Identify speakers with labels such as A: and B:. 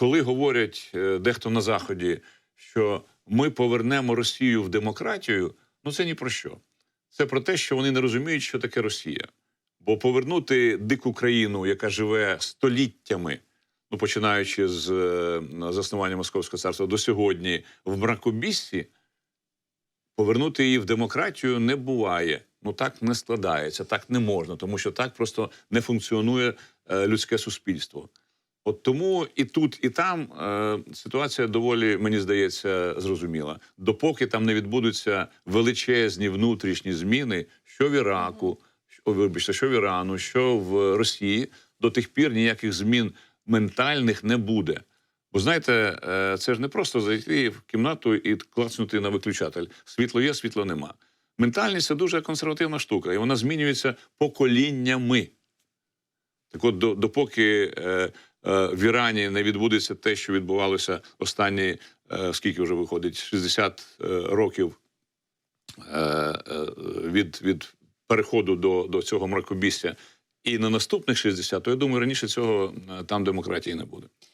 A: коли говорять е, дехто на заході, що ми повернемо Росію в демократію, ну це ні про що. Це про те, що вони не розуміють, що таке Росія. Бо повернути дику країну, яка живе століттями, ну починаючи з е, заснування Московського царства до сьогодні, в мракобіссі, повернути її в демократію не буває. Ну так не складається, так не можна, тому що так просто не функціонує е, людське суспільство. От тому і тут, і там е, ситуація доволі, мені здається, зрозуміла. Допоки там не відбудуться величезні внутрішні зміни, що в Іраку, що, вибачте, що в Ірану, що в Росії, до тих пір ніяких змін ментальних не буде. Бо знаєте, е, це ж не просто зайти в кімнату і клацнути на виключатель. Світло є, світла нема. Ментальність це дуже консервативна штука, і вона змінюється поколіннями. Так от, до- допоки е, в Ірані не відбудеться те, що відбувалося останні, е, скільки вже виходить, 60 е, років е, е, від, від переходу до, до цього мракобістя, і на наступних 60, то я думаю, раніше цього е, там демократії не буде.